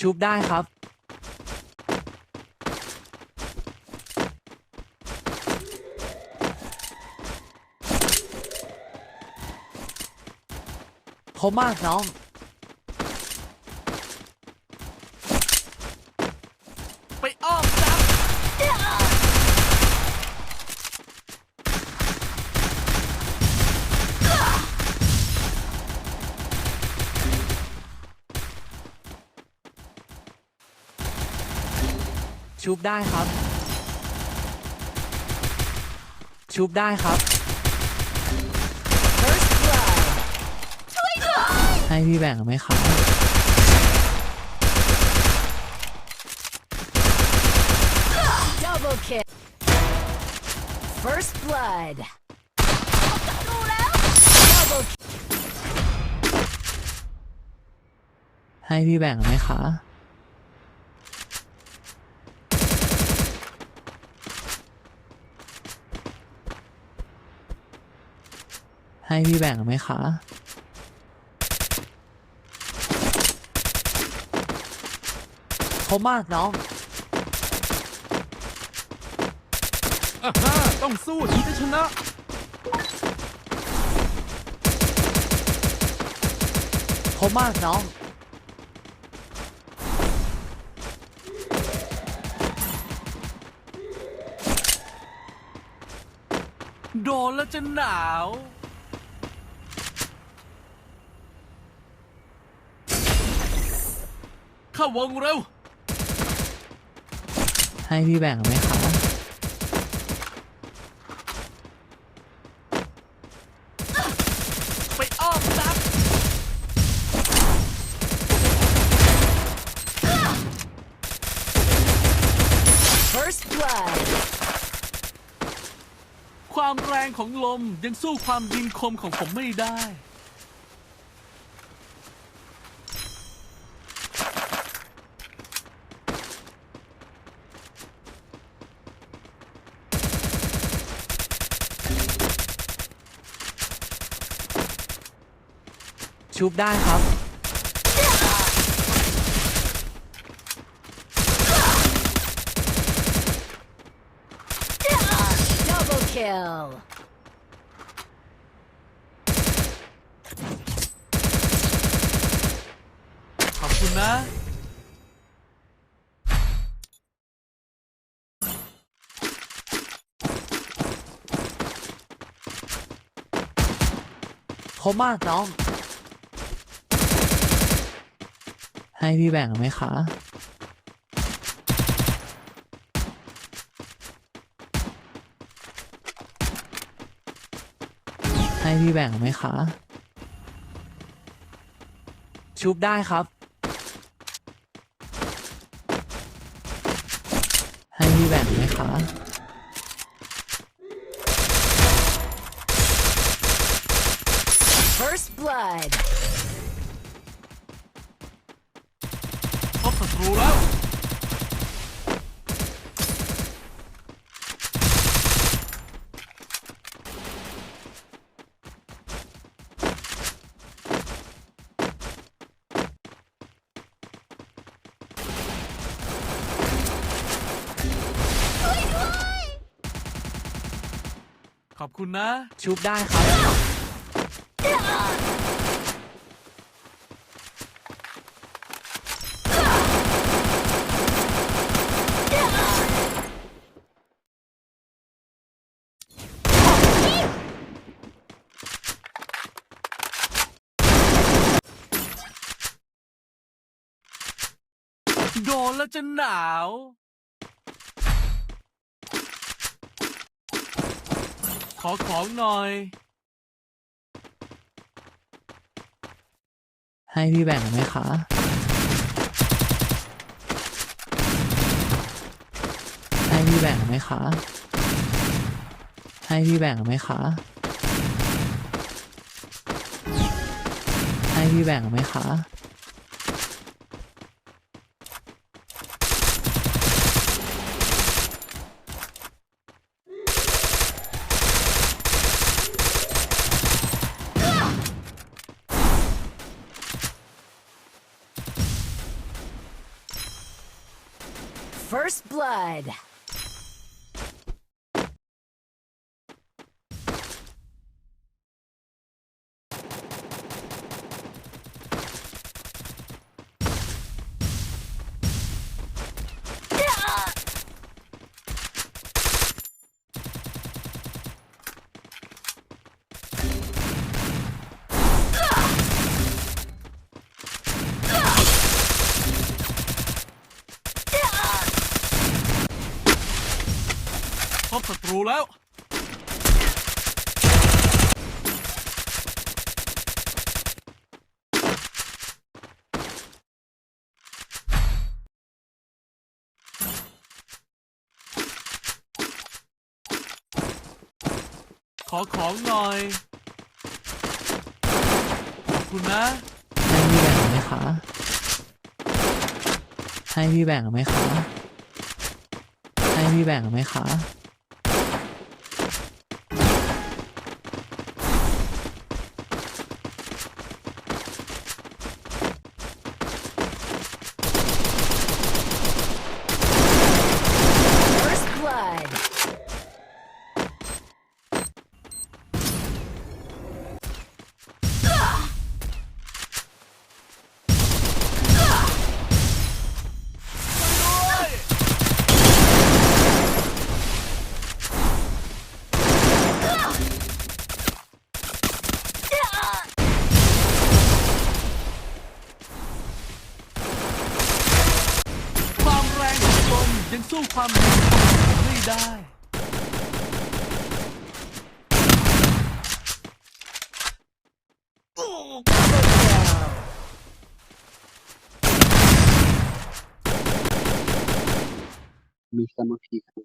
ชุบได้ครับ ผมมากน้อง ไปอ้อมจับ ชุบได้ครับ ชุบได้ครับ First blood. ให้พี่แบ่งไหมครับ Double kill. First blood. Double kill. ให้พี่แบ่งไหมคะ ให้พี่แบ่งไหมคะผมมากน้อง อ่าฮะต้องสู้ถึงจะชนะผมมากน้อง โดนแล้วจะหนาว เข้าวงเร็ว ให้พี่แบ่งไหมคะไปอ้อมจับ First blood. ความแรงของลมยังสู้ความยิงคมของผมไม่ได้ ชุบได้ครับ Double kill. ขอบคุณนะผมมากน้อง ให้พี่แบ่งไหมคะ ให้พี่แบ่งไหมคะ ชุบได้ครับ ให้พี่แบ่งไหมคะ ตรูแล้ว ขอบคุณนะ ชุบได้ครับ โดนแล้วจะหนาว ขอของหน่อย ให้พี่แบ่งไหมคะ ให้พี่แบ่งไหมคะ ให้พี่แบ่งไหมคะ ให้พี่แบ่งไหมคะ First blood.. ศัตรูแล้ว ขอของหน่อย ขอบคุณนะ ให้พี่แบ่งไหมคะ ให้พี่แบ่งไหมคะ ให้พี่แบ่งไหมคะ First blood. ความแรงของลมยังสู้ความเย็นของลม ไม่ได้ มีสมาธิกัน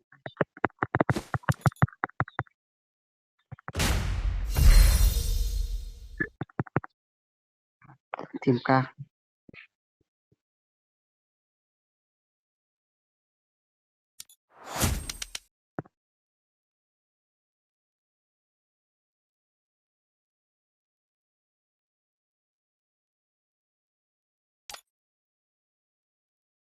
ทีมกล้า